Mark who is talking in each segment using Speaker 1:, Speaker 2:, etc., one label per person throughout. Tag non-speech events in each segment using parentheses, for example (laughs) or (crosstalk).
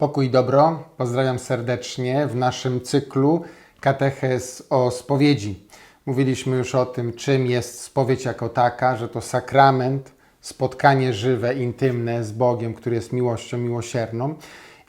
Speaker 1: Pokój dobro, pozdrawiam serdecznie w naszym cyklu Kateches o spowiedzi. Mówiliśmy już o tym, czym jest spowiedź jako taka, że to sakrament, spotkanie żywe, intymne z Bogiem, który jest miłością miłosierną.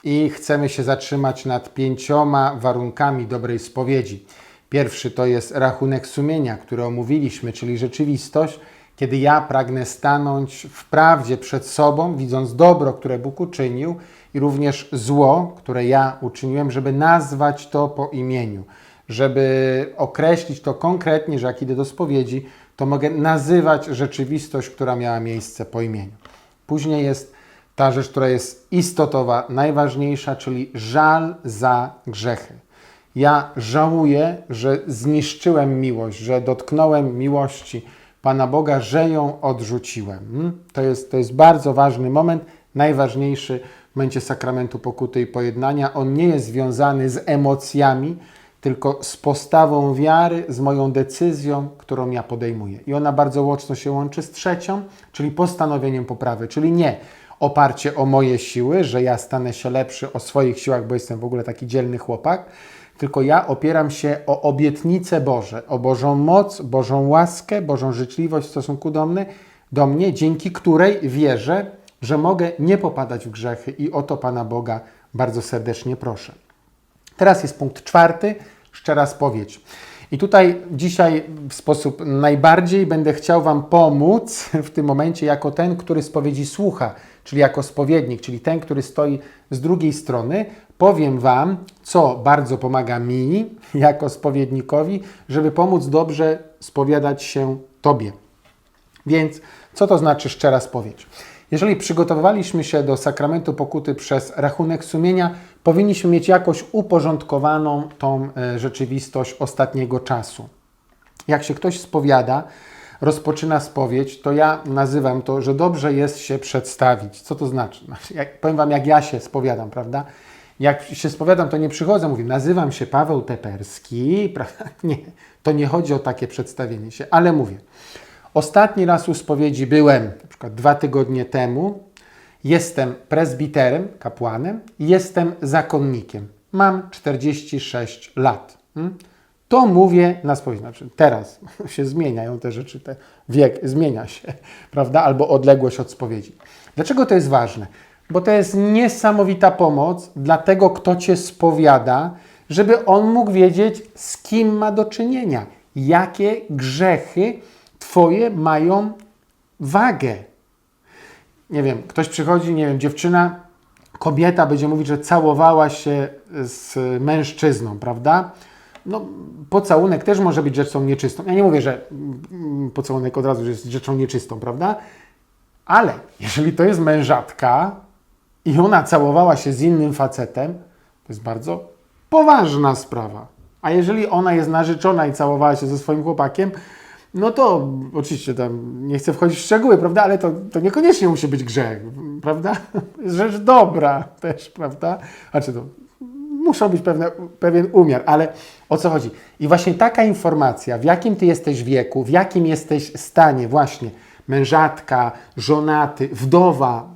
Speaker 1: I chcemy się zatrzymać nad pięcioma warunkami dobrej spowiedzi. Pierwszy to jest rachunek sumienia, który omówiliśmy, czyli rzeczywistość, kiedy ja pragnę stanąć w prawdzie przed sobą, widząc dobro, które Bóg uczynił i również zło, które ja uczyniłem, żeby nazwać to po imieniu, żeby określić to konkretnie, że jak idę do spowiedzi, to mogę nazywać rzeczywistość, która miała miejsce po imieniu. Później jest ta rzecz, która jest istotowa, najważniejsza, czyli żal za grzechy. Ja żałuję, że zniszczyłem miłość, że dotknąłem miłości Pana Boga, że ją odrzuciłem. Hmm? To jest, to jest bardzo ważny moment, najważniejszy w momencie sakramentu pokuty i pojednania. On nie jest związany z emocjami, tylko z postawą wiary, z moją decyzją, którą ja podejmuję. I ona bardzo mocno się łączy z trzecią, czyli postanowieniem poprawy, czyli nie oparcie o moje siły, że ja stanę się lepszy o swoich siłach, bo jestem w ogóle taki dzielny chłopak, tylko ja opieram się o obietnice Boże, o Bożą moc, Bożą łaskę, Bożą życzliwość w stosunku do mnie, do mnie, dzięki której wierzę, że mogę nie popadać w grzechy i o to Pana Boga bardzo serdecznie proszę. Teraz jest punkt czwarty, szczera spowiedź. I tutaj dzisiaj w sposób najbardziej będę chciał Wam pomóc w tym momencie jako ten, który spowiedzi słucha, czyli jako spowiednik, czyli ten, który stoi z drugiej strony. Powiem Wam, co bardzo pomaga mi (laughs) jako spowiednikowi, żeby pomóc dobrze spowiadać się Tobie. Więc co to znaczy szczera spowiedź? Jeżeli przygotowywaliśmy się do sakramentu pokuty przez rachunek sumienia, powinniśmy mieć jakoś uporządkowaną tą e, rzeczywistość ostatniego czasu. Jak się ktoś spowiada, rozpoczyna spowiedź, to ja nazywam to, że dobrze jest się przedstawić. Co to znaczy? (laughs) Jak, powiem Wam, jak ja się spowiadam, prawda? Jak się spowiadam, to nie przychodzę, mówię, nazywam się Paweł Teperski, prawda? (laughs) Nie, to nie chodzi o takie przedstawienie się, ale mówię, Ostatni raz u spowiedzi byłem na przykład dwa tygodnie temu. Jestem prezbiterem, kapłanem, jestem zakonnikiem. Mam 46 lat. Hmm? To mówię na spowiedzi. Znaczy teraz (laughs) się zmieniają te rzeczy, te wiek zmienia się, (laughs) prawda? Albo odległość od spowiedzi. Dlaczego to jest ważne? Bo to jest niesamowita pomoc dla tego, kto cię spowiada, żeby on mógł wiedzieć, z kim ma do czynienia, jakie grzechy Twoje mają wagę. Nie wiem, ktoś przychodzi, nie wiem, dziewczyna, kobieta będzie mówić, że całowała się z mężczyzną, prawda? No, pocałunek też może być rzeczą nieczystą. Ja nie mówię, że pocałunek od razu jest rzeczą nieczystą, prawda? Ale jeżeli to jest mężatka i ona całowała się z innym facetem, to jest bardzo poważna sprawa. A jeżeli ona jest narzeczona i całowała się ze swoim chłopakiem, no to oczywiście tam nie chcę wchodzić w szczegóły, prawda, ale to, to niekoniecznie musi być grzech, prawda? Rzecz dobra też, prawda? Znaczy to muszą być pewne, pewien umiar, ale o co chodzi? I właśnie taka informacja, w jakim ty jesteś wieku, w jakim jesteś stanie, właśnie mężatka, żonaty, wdowa,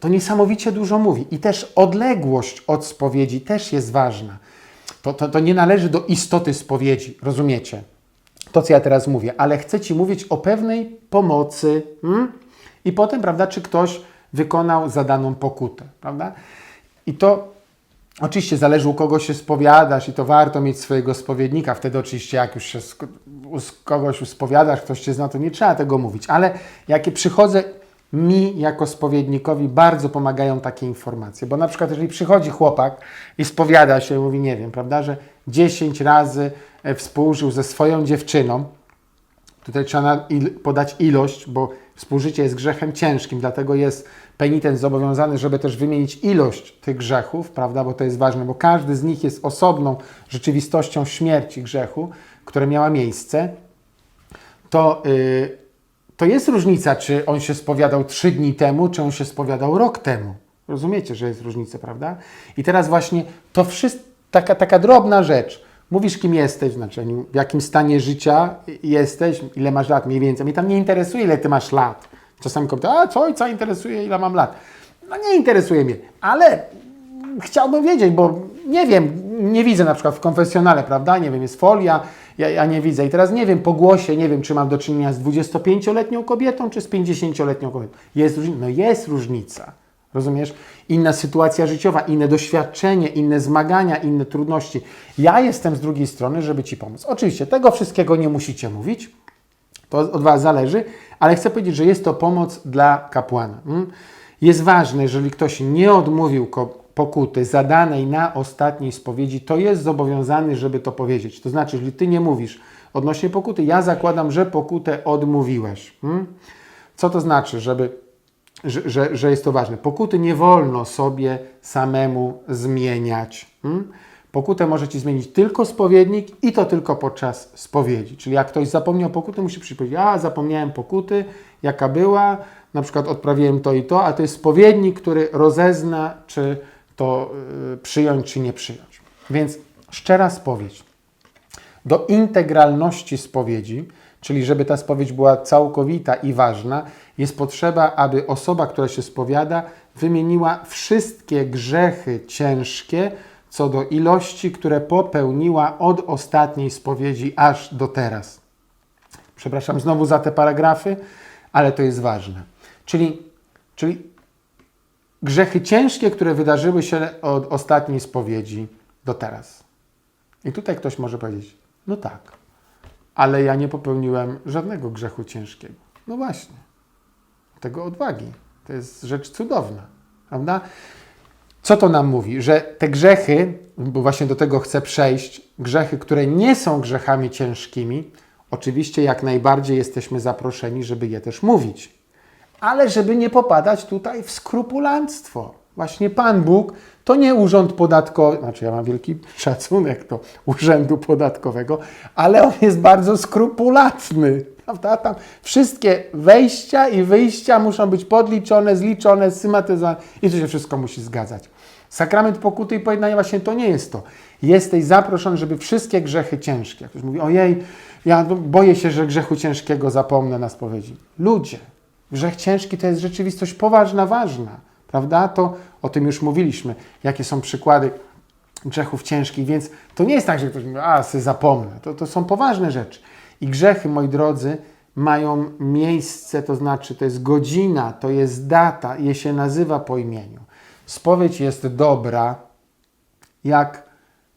Speaker 1: to, niesamowicie dużo mówi. I też odległość od spowiedzi też jest ważna. To, to, to nie należy do istoty spowiedzi, rozumiecie? to, co ja teraz mówię, ale chcę Ci mówić o pewnej pomocy. Hmm? I potem, prawda, czy ktoś wykonał zadaną pokutę, prawda? I to oczywiście zależy, u kogo się spowiadasz i to warto mieć swojego spowiednika. Wtedy oczywiście, jak już się z kogoś spowiadasz, ktoś Cię zna, to nie trzeba tego mówić. Ale jakie przychodzę, mi jako spowiednikowi bardzo pomagają takie informacje. Bo na przykład, jeżeli przychodzi chłopak i spowiada się, mówi, nie wiem, prawda, że 10 razy e, współżył ze swoją dziewczyną, tutaj trzeba podać ilość, bo współżycie jest grzechem ciężkim, dlatego jest penitent zobowiązany, żeby też wymienić ilość tych grzechów, prawda, bo to jest ważne, bo każdy z nich jest osobną rzeczywistością śmierci grzechu, która miała miejsce, to, yy, to jest różnica, czy on się spowiadał trzy dni temu, czy on się spowiadał rok temu. Rozumiecie, że jest różnica, prawda? I teraz właśnie to wszystko, taka, taka drobna rzecz. Mówisz, kim jesteś, w znaczeniu, w jakim stanie życia jesteś, ile masz lat mniej więcej. Mnie tam nie interesuje, ile ty masz lat. Czasami kobieta, a co ojca interesuje, ile mam lat. No nie interesuje mnie, ale chciałbym wiedzieć, bo nie wiem, nie widzę na przykład w konfesjonale, prawda? Nie wiem, jest folia, ja, ja nie widzę. I teraz nie wiem, po głosie, nie wiem, czy mam do czynienia z 25-letnią kobietą, czy z 50-letnią kobietą. Jest różnica? No jest różnica. Rozumiesz? Inna sytuacja życiowa, inne doświadczenie, inne zmagania, inne trudności. Ja jestem z drugiej strony, żeby Ci pomóc. Oczywiście, tego wszystkiego nie musicie mówić, to od Was zależy, ale chcę powiedzieć, że jest to pomoc dla kapłana. mm? Jest ważne, jeżeli ktoś nie odmówił pokuty zadanej na ostatniej spowiedzi, to jest zobowiązany, żeby to powiedzieć. To znaczy, jeżeli Ty nie mówisz odnośnie pokuty, ja zakładam, że pokutę odmówiłeś. mm? Co to znaczy, żeby że, że, że jest to ważne. Pokuty nie wolno sobie samemu zmieniać. Hmm? Pokutę może ci zmienić tylko spowiednik i to tylko podczas spowiedzi. Czyli jak ktoś zapomniał pokuty, musi przypomnieć, a zapomniałem pokuty, jaka była, na przykład odprawiłem to i to, a to jest spowiednik, który rozezna, czy to y, przyjąć, czy nie przyjąć. Więc szczera spowiedź do integralności spowiedzi, czyli żeby ta spowiedź była całkowita i ważna, jest potrzeba, aby osoba, która się spowiada, wymieniła wszystkie grzechy ciężkie co do ilości, które popełniła od ostatniej spowiedzi aż do teraz. Przepraszam znowu za te paragrafy, ale to jest ważne. Czyli, czyli grzechy ciężkie, które wydarzyły się od ostatniej spowiedzi do teraz. I tutaj ktoś może powiedzieć, no tak, ale ja nie popełniłem żadnego grzechu ciężkiego. No właśnie, tego odwagi. To jest rzecz cudowna, prawda? Co to nam mówi? Że te grzechy, bo właśnie do tego chcę przejść, grzechy, które nie są grzechami ciężkimi, oczywiście jak najbardziej jesteśmy zaproszeni, żeby je też mówić. Ale żeby nie popadać tutaj w skrupulanstwo. Właśnie Pan Bóg to nie urząd podatkowy, znaczy ja mam wielki szacunek do urzędu podatkowego, ale on jest bardzo skrupulatny. Prawda? Tam wszystkie wejścia i wyjścia muszą być podliczone, zliczone, systematyzowane i to się wszystko musi zgadzać. Sakrament pokuty i pojednania właśnie to nie jest to. Jesteś zaproszony, żeby wszystkie grzechy ciężkie. Ktoś mówi, ojej, ja boję się, że grzechu ciężkiego zapomnę na spowiedzi. Ludzie, grzech ciężki to jest rzeczywistość poważna, ważna. Prawda? To o tym już mówiliśmy. Jakie są przykłady grzechów ciężkich, więc to nie jest tak, że ktoś mówi, a, sobie zapomnę. To, to są poważne rzeczy. I grzechy, moi drodzy, mają miejsce, to znaczy to jest godzina, to jest data, je się nazywa po imieniu. Spowiedź jest dobra, jak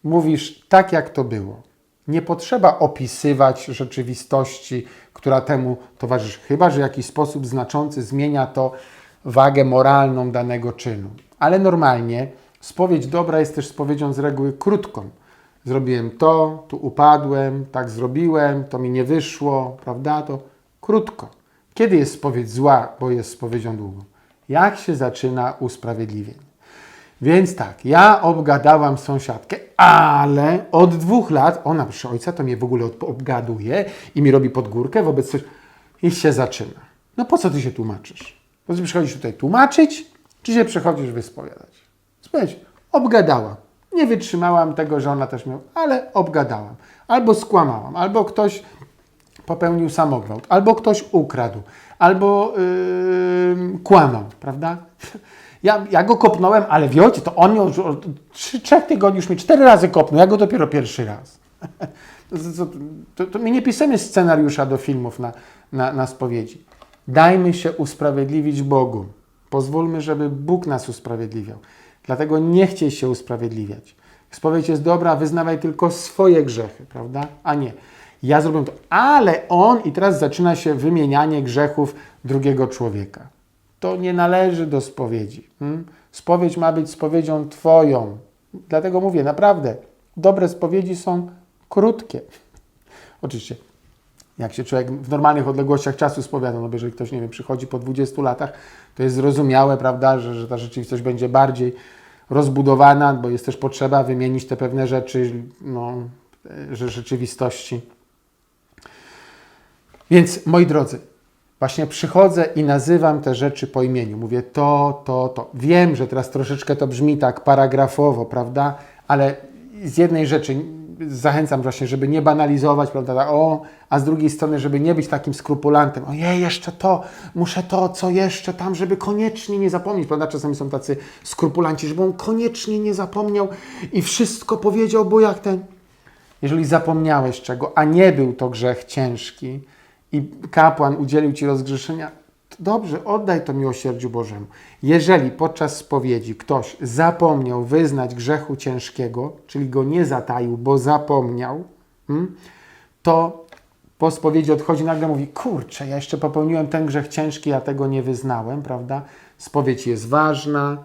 Speaker 1: mówisz tak, jak to było. Nie potrzeba opisywać rzeczywistości, która temu towarzyszy, chyba że w jakiś sposób znaczący zmienia to wagę moralną danego czynu. Ale normalnie spowiedź dobra jest też spowiedzią z reguły krótką. Zrobiłem to, tu upadłem, tak zrobiłem, to mi nie wyszło, prawda? To krótko. Kiedy jest spowiedź zła, bo jest spowiedzią długą? Jak się zaczyna usprawiedliwienie? Więc tak, ja obgadałam sąsiadkę, ale od dwóch lat ona, proszę ojca, to mnie w ogóle obgaduje i mi robi podgórkę wobec coś. I się zaczyna. No po co ty się tłumaczysz? Po co przychodzisz tutaj tłumaczyć, czy się przychodzisz wyspowiadać? Spowiedź, obgadałam. Nie wytrzymałam tego, że ona też miała, ale obgadałam. Albo skłamałam, albo ktoś popełnił samogwałt, albo ktoś ukradł, albo yy, kłamał, prawda? Ja, ja go kopnąłem, ale wiecie, to on już od trzech tygodni już mi cztery razy kopnął, ja go dopiero pierwszy raz. (laughs) To, to, to, my nie pisemy scenariusza do filmów na, na, na spowiedzi. Dajmy się usprawiedliwić Bogu. Pozwólmy, żeby Bóg nas usprawiedliwiał. Dlatego nie chciej się usprawiedliwiać. Spowiedź jest dobra, wyznawaj tylko swoje grzechy, prawda? A nie. Ja zrobię to, ale on i teraz zaczyna się wymienianie grzechów drugiego człowieka. To nie należy do spowiedzi. Hmm? Spowiedź ma być spowiedzią Twoją. Dlatego mówię, naprawdę, dobre spowiedzi są krótkie. (laughs) Oczywiście, jak się człowiek w normalnych odległościach czasu spowiada, no bo jeżeli ktoś, nie wiem, przychodzi po 20 latach, to jest zrozumiałe, prawda, że, że ta rzeczywistość będzie bardziej rozbudowana, bo jest też potrzeba wymienić te pewne rzeczy, no, że rzeczywistości. Więc, moi drodzy, właśnie przychodzę i nazywam te rzeczy po imieniu. Mówię to, to, to. Wiem, że teraz troszeczkę to brzmi tak paragrafowo, prawda? Ale z jednej rzeczy zachęcam właśnie, żeby nie banalizować, prawda, o, a z drugiej strony, żeby nie być takim skrupulantem, ojej, jeszcze to, muszę to, co jeszcze tam, żeby koniecznie nie zapomnieć, prawda, czasami są tacy skrupulanci, żeby on koniecznie nie zapomniał i wszystko powiedział, bo jak ten, jeżeli zapomniałeś czego, a nie był to grzech ciężki i kapłan udzielił Ci rozgrzeszenia, dobrze, oddaj to miłosierdziu Bożemu. Jeżeli podczas spowiedzi ktoś zapomniał wyznać grzechu ciężkiego, czyli go nie zataił, bo zapomniał, hmm, to po spowiedzi odchodzi nagle mówi, kurczę, ja jeszcze popełniłem ten grzech ciężki, ja tego nie wyznałem, prawda? Spowiedź jest ważna,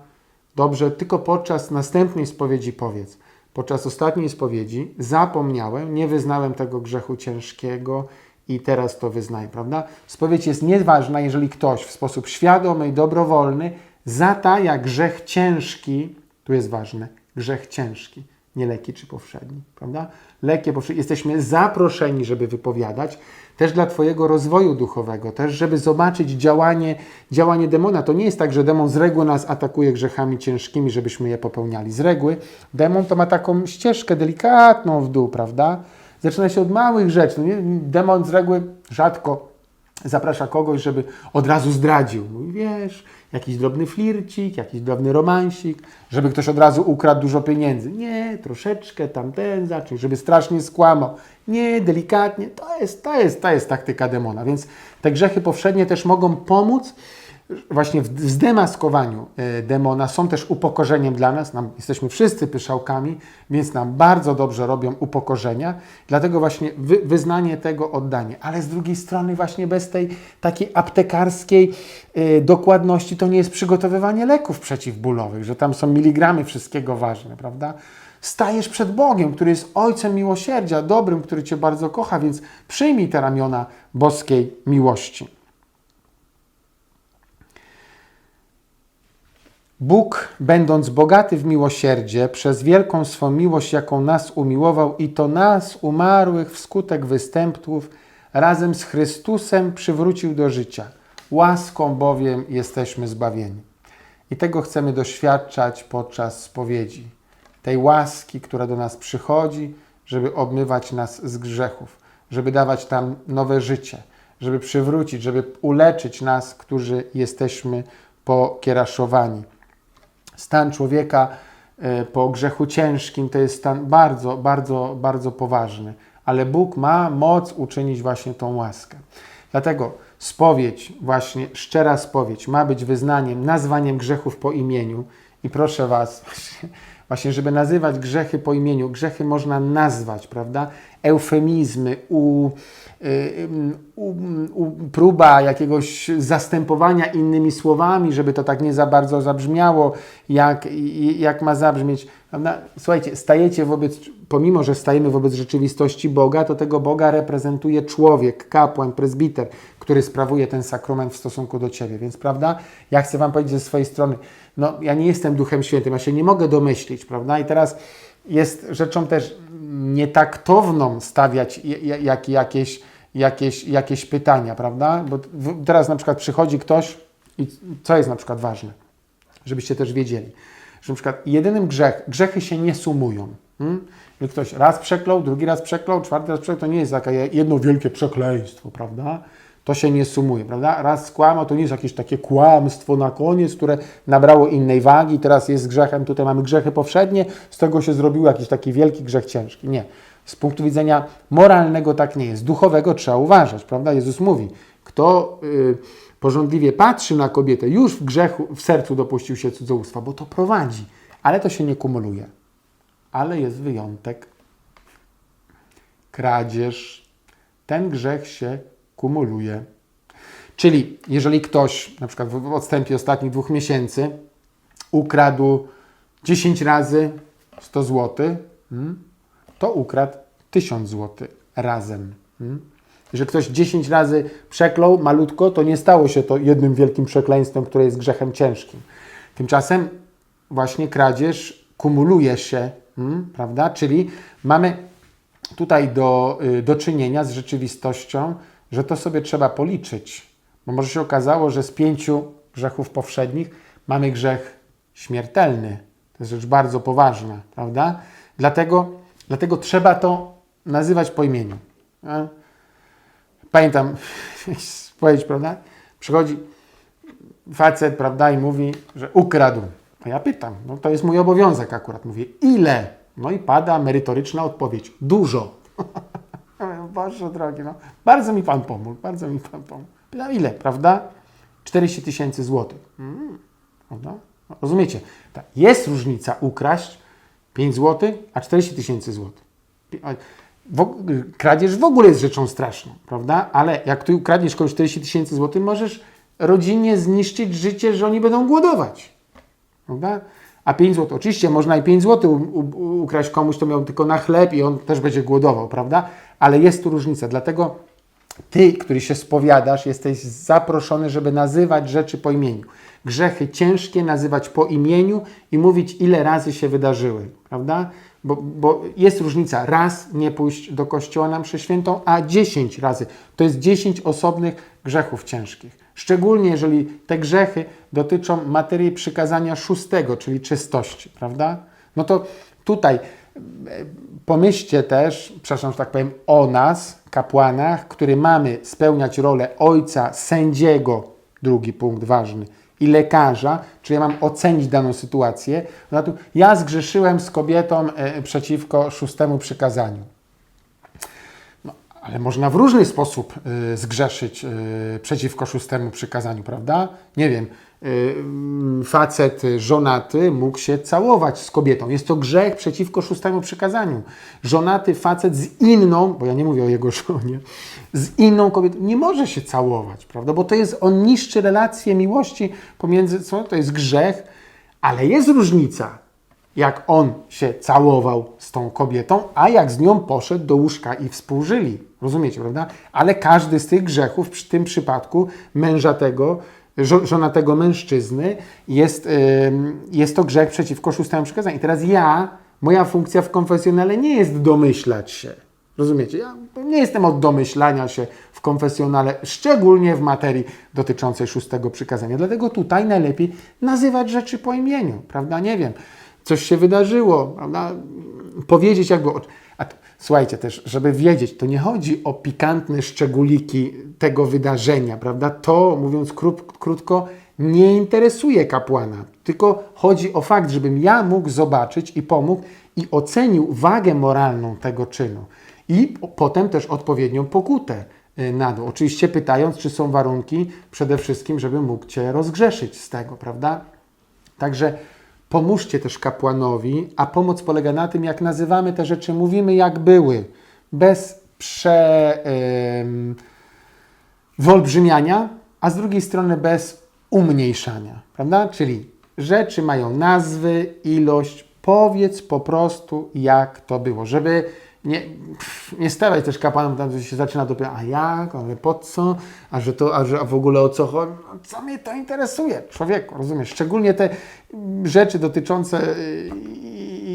Speaker 1: dobrze, tylko podczas następnej spowiedzi powiedz, podczas ostatniej spowiedzi zapomniałem, nie wyznałem tego grzechu ciężkiego i teraz to wyznaję, prawda? Spowiedź jest nieważna, jeżeli ktoś w sposób świadomy i dobrowolny zataja grzech ciężki, tu jest ważne, grzech ciężki, nie leki czy powszedni, prawda? Lekkie, powszednie, jesteśmy zaproszeni, żeby wypowiadać, też dla Twojego rozwoju duchowego, też żeby zobaczyć działanie, działanie demona. To nie jest tak, że demon z reguły nas atakuje grzechami ciężkimi, żebyśmy je popełniali. Z reguły demon to ma taką ścieżkę delikatną w dół, prawda? Zaczyna się od małych rzeczy. No nie? Demon z reguły rzadko zaprasza kogoś, żeby od razu zdradził. Mówi, wiesz, jakiś drobny flircik, jakiś drobny romansik, żeby ktoś od razu ukradł dużo pieniędzy. Nie, troszeczkę tamten zaczął, żeby strasznie skłamał. Nie, delikatnie. To jest, to jest, to jest taktyka demona. Więc te grzechy powszednie też mogą pomóc właśnie w zdemaskowaniu e, demona są też upokorzeniem dla nas. Nam, jesteśmy wszyscy pyszałkami, więc nam bardzo dobrze robią upokorzenia. Dlatego właśnie wy, wyznanie tego, oddanie. Ale z drugiej strony właśnie bez tej takiej aptekarskiej e, dokładności to nie jest przygotowywanie leków przeciwbólowych, że tam są miligramy wszystkiego ważne, prawda? Stajesz przed Bogiem, który jest Ojcem miłosierdzia, dobrym, który Cię bardzo kocha, więc przyjmij te ramiona boskiej miłości. Bóg, będąc bogaty w miłosierdzie, przez wielką swą miłość, jaką nas umiłował, i to nas, umarłych wskutek występków, razem z Chrystusem przywrócił do życia. Łaską bowiem jesteśmy zbawieni. I tego chcemy doświadczać podczas spowiedzi. Tej łaski, która do nas przychodzi, żeby obmywać nas z grzechów, żeby dawać tam nowe życie, żeby przywrócić, żeby uleczyć nas, którzy jesteśmy pokieraszowani. Stan człowieka e, po grzechu ciężkim to jest stan bardzo, bardzo, bardzo poważny, ale Bóg ma moc uczynić właśnie tą łaskę. Dlatego spowiedź, właśnie szczera spowiedź, ma być wyznaniem, nazwaniem grzechów po imieniu. I proszę Was, (laughs) żeby nazywać grzechy po imieniu, grzechy można nazwać, prawda? Eufemizmy, u, y, u, u, próba jakiegoś zastępowania innymi słowami, żeby to tak nie za bardzo zabrzmiało, jak, jak ma zabrzmieć. Prawda? Słuchajcie, stajecie wobec, pomimo że stajemy wobec rzeczywistości Boga, to tego Boga reprezentuje człowiek, kapłan, prezbiter, który sprawuje ten sakrament w stosunku do Ciebie. Więc, prawda, ja chcę Wam powiedzieć ze swojej strony, no, ja nie jestem Duchem Świętym, ja się nie mogę domyślić, prawda? I teraz jest rzeczą też nietaktowną stawiać jak, jakieś, jakieś, jakieś pytania, prawda? Bo teraz na przykład przychodzi ktoś i co jest na przykład ważne, żebyście też wiedzieli, że na przykład jedynym grzech, grzechy się nie sumują. Hmm? Że ktoś raz przeklął, drugi raz przeklął, czwarty raz przeklął, to nie jest takie jedno wielkie przekleństwo, prawda? To się nie sumuje, prawda? Raz skłamał, to nie jest jakieś takie kłamstwo na koniec, które nabrało innej wagi, teraz jest grzechem, tutaj mamy grzechy powszednie, z tego się zrobił jakiś taki wielki grzech ciężki. Nie. Z punktu widzenia moralnego tak nie jest. Duchowego trzeba uważać, prawda? Jezus mówi, kto y, porządliwie patrzy na kobietę, już w grzechu, w sercu dopuścił się cudzołóstwa, bo to prowadzi, ale to się nie kumuluje. Ale jest wyjątek. Kradzież. Ten grzech się kumuluje. Czyli jeżeli ktoś, na przykład w odstępie ostatnich dwóch miesięcy, ukradł 10 razy 100 zł, hmm, to ukradł 1000 zł razem. Hmm. Jeżeli ktoś 10 razy przeklął malutko, to nie stało się to jednym wielkim przekleństwem, które jest grzechem ciężkim. Tymczasem właśnie kradzież kumuluje się, hmm, prawda? Czyli mamy tutaj do, y, do czynienia z rzeczywistością, że to sobie trzeba policzyć, bo może się okazało, że z pięciu grzechów powszednich mamy grzech śmiertelny. To jest rzecz bardzo poważna, prawda? Dlatego Dlatego trzeba to nazywać po imieniu. Pamiętam, (laughs) powiedzieć, prawda? Przychodzi facet, prawda, i mówi, że ukradł. A ja pytam, no to jest mój obowiązek akurat. Mówię, ile? No i pada merytoryczna odpowiedź. Dużo. (laughs) Boże drogi, no. Bardzo mi Pan pomógł, bardzo mi Pan pomógł. Pytam, ile, prawda? 40 tysięcy złotych. Mm, prawda? No, rozumiecie? Tak, Jest różnica ukraść 5 złotych, a 40 tysięcy złotych. Kradzież w ogóle jest rzeczą straszną, prawda? Ale jak ty ukradniesz komuś 40 tysięcy złotych, możesz rodzinie zniszczyć życie, że oni będą głodować. Prawda? A 5 zł, oczywiście można i 5 zł ukraść komuś, to miał tylko na chleb i on też będzie głodował, prawda? Ale jest tu różnica, dlatego ty, który się spowiadasz, jesteś zaproszony, żeby nazywać rzeczy po imieniu. Grzechy ciężkie nazywać po imieniu i mówić, ile razy się wydarzyły, prawda? Bo, bo jest różnica. Raz nie pójść do kościoła na mszę świętą, a 10 razy. To jest 10 osobnych grzechów ciężkich. Szczególnie jeżeli te grzechy dotyczą materii przykazania szóstego, czyli czystości, prawda? No to tutaj pomyślcie też, przepraszam, że tak powiem, o nas, kapłanach, który mamy spełniać rolę ojca, sędziego, drugi punkt ważny, i lekarza, czyli ja mam ocenić daną sytuację. No tu ja zgrzeszyłem z kobietą e, przeciwko szóstemu przykazaniu. No, ale można w różny sposób y, zgrzeszyć y, przeciwko szóstemu przykazaniu, prawda? Nie wiem, facet y, żonaty mógł się całować z kobietą. Jest to grzech przeciwko szóstemu przykazaniu. Żonaty facet z inną, bo ja nie mówię o jego (laughs) żonie, z inną kobietą nie może się całować, prawda? Bo to jest, on niszczy relacje miłości pomiędzy, co? To jest grzech, ale jest różnica jak on się całował z tą kobietą, a jak z nią poszedł do łóżka i współżyli. Rozumiecie, prawda? Ale każdy z tych grzechów, w tym przypadku męża tego, żona tego mężczyzny, jest, jest to grzech przeciwko szóstemu przykazaniu. I teraz ja, moja funkcja w konfesjonale nie jest domyślać się. Rozumiecie? Ja nie jestem od domyślania się w konfesjonale, szczególnie w materii dotyczącej szóstego przykazania. Dlatego tutaj najlepiej nazywać rzeczy po imieniu, prawda? Nie wiem, coś się wydarzyło, prawda? Powiedzieć jakby... A to, słuchajcie też, żeby wiedzieć, to nie chodzi o pikantne szczególiki tego wydarzenia, prawda? To, mówiąc krót, krótko, nie interesuje kapłana, tylko chodzi o fakt, żebym ja mógł zobaczyć i pomógł i ocenił wagę moralną tego czynu i po- potem też odpowiednią pokutę y, na dół. Oczywiście pytając, czy są warunki przede wszystkim, żeby mógł Cię rozgrzeszyć z tego, prawda? Także pomóżcie też kapłanowi, a pomoc polega na tym, jak nazywamy te rzeczy, mówimy jak były, bez prze, ym, wyolbrzymiania, a z drugiej strony bez umniejszania, prawda? Czyli rzeczy mają nazwy, ilość, powiedz po prostu jak to było, żeby nie, pff, nie stawiać też kapłanom tam, się zaczyna dopiero, a jak, ale po co, a że to, a, że, a w ogóle o co chodzi, no, co mnie to interesuje, człowieku, rozumiesz, szczególnie te rzeczy dotyczące y,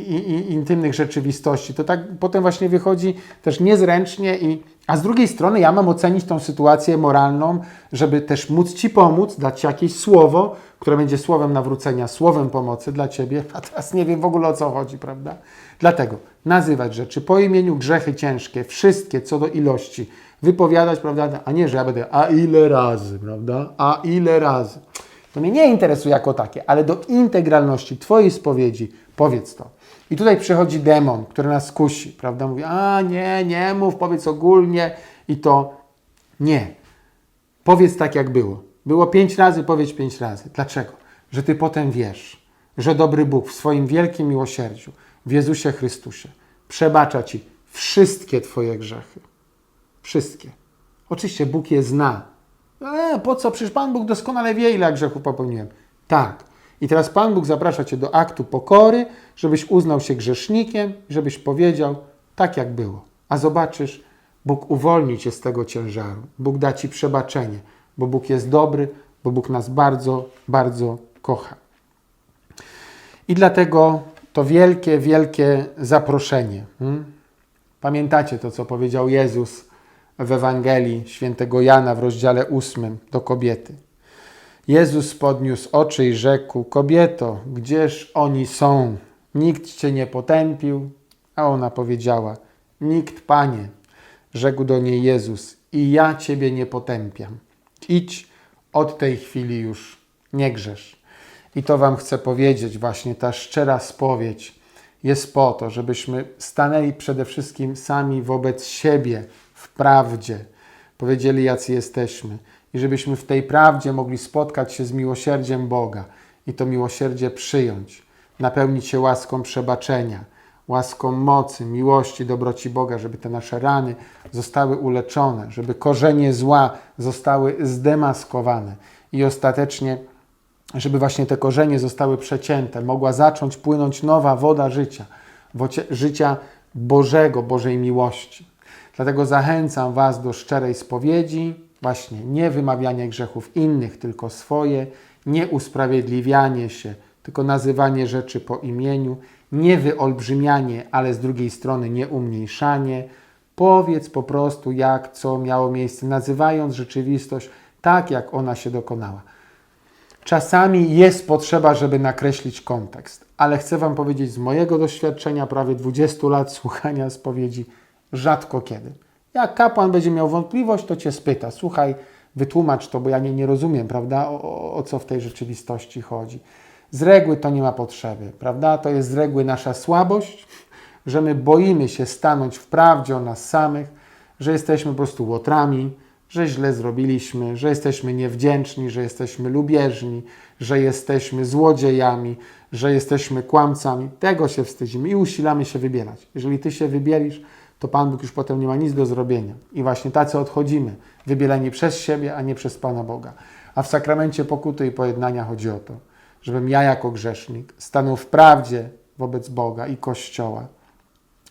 Speaker 1: i, i intymnych rzeczywistości, to tak potem właśnie wychodzi też niezręcznie i a z drugiej strony ja mam ocenić tą sytuację moralną, żeby też móc Ci pomóc, dać Ci jakieś słowo, które będzie słowem nawrócenia, słowem pomocy dla Ciebie, (laughs) a teraz nie wiem w ogóle o co chodzi, prawda? Dlatego nazywać rzeczy po imieniu, grzechy ciężkie, wszystkie co do ilości, wypowiadać, prawda? A nie, że ja będę, a ile razy, prawda? A ile razy. To mnie nie interesuje jako takie, ale do integralności Twojej spowiedzi powiedz to. I tutaj przychodzi demon, który nas kusi, prawda? Mówi, a nie, nie mów, powiedz ogólnie i to nie. Powiedz tak, jak było. Było pięć razy, powiedz pięć razy. Dlaczego? Że Ty potem wiesz, że dobry Bóg w swoim wielkim miłosierdziu, w Jezusie Chrystusie, przebacza Ci wszystkie Twoje grzechy. Wszystkie. Oczywiście Bóg je zna. E, po co? Przecież Pan Bóg doskonale wie, ile ja grzechów popełniłem. Tak. I teraz Pan Bóg zaprasza Cię do aktu pokory, żebyś uznał się grzesznikiem, żebyś powiedział tak, jak było. A zobaczysz, Bóg uwolni Cię z tego ciężaru. Bóg da Ci przebaczenie, bo Bóg jest dobry, bo Bóg nas bardzo, bardzo kocha. I dlatego to wielkie, wielkie zaproszenie. hmm? Pamiętacie to, co powiedział Jezus w Ewangelii świętego Jana w rozdziale 8 do kobiety. Jezus podniósł oczy i rzekł: Kobieto, gdzież oni są? Nikt cię nie potępił, A ona powiedziała: Nikt, panie, rzekł do niej Jezus, i ja ciebie nie potępiam. Idź od tej chwili już, nie grzesz. I to Wam chcę powiedzieć, właśnie ta szczera spowiedź jest po to, żebyśmy stanęli przede wszystkim sami wobec siebie w prawdzie, powiedzieli, jacy jesteśmy, i żebyśmy w tej prawdzie mogli spotkać się z miłosierdziem Boga i to miłosierdzie przyjąć, napełnić się łaską przebaczenia, łaską mocy, miłości, dobroci Boga, żeby te nasze rany zostały uleczone, żeby korzenie zła zostały zdemaskowane. I ostatecznie żeby właśnie te korzenie zostały przecięte, mogła zacząć płynąć nowa woda życia, życia Bożego, Bożej miłości. Dlatego zachęcam Was do szczerej spowiedzi, właśnie nie wymawiania grzechów innych, tylko swoje, nie usprawiedliwianie się, tylko nazywanie rzeczy po imieniu, nie wyolbrzymianie, ale z drugiej strony nie umniejszanie. Powiedz po prostu, jak co miało miejsce, nazywając rzeczywistość tak, jak ona się dokonała. Czasami jest potrzeba, żeby nakreślić kontekst, ale chcę Wam powiedzieć z mojego doświadczenia, prawie 20 lat słuchania spowiedzi, rzadko kiedy. Jak kapłan będzie miał wątpliwość, to Cię spyta, słuchaj, wytłumacz to, bo ja nie, nie rozumiem, prawda, o, o, o co w tej rzeczywistości chodzi. Z reguły to nie ma potrzeby, prawda? To jest z reguły nasza słabość, że my boimy się stanąć w prawdzie o nas samych, że jesteśmy po prostu łotrami, że źle zrobiliśmy, że jesteśmy niewdzięczni, że jesteśmy lubieżni, że jesteśmy złodziejami, że jesteśmy kłamcami. Tego się wstydzimy i usilamy się wybierać. Jeżeli Ty się wybielisz, to Pan Bóg już potem nie ma nic do zrobienia. I właśnie tacy odchodzimy, wybieleni przez siebie, a nie przez Pana Boga. A w sakramencie pokuty i pojednania chodzi o to, żebym ja jako grzesznik stanął w prawdzie wobec Boga i Kościoła,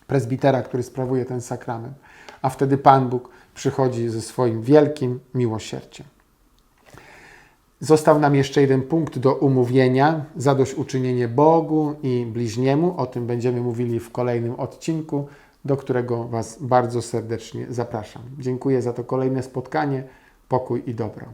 Speaker 1: prezbitera, który sprawuje ten sakrament, a wtedy Pan Bóg przychodzi ze swoim wielkim miłosierdziem. Został nam jeszcze jeden punkt do umówienia: zadośćuczynienie Bogu i bliźniemu. O tym będziemy mówili w kolejnym odcinku, do którego Was bardzo serdecznie zapraszam. Dziękuję za to kolejne spotkanie. Pokój i dobro.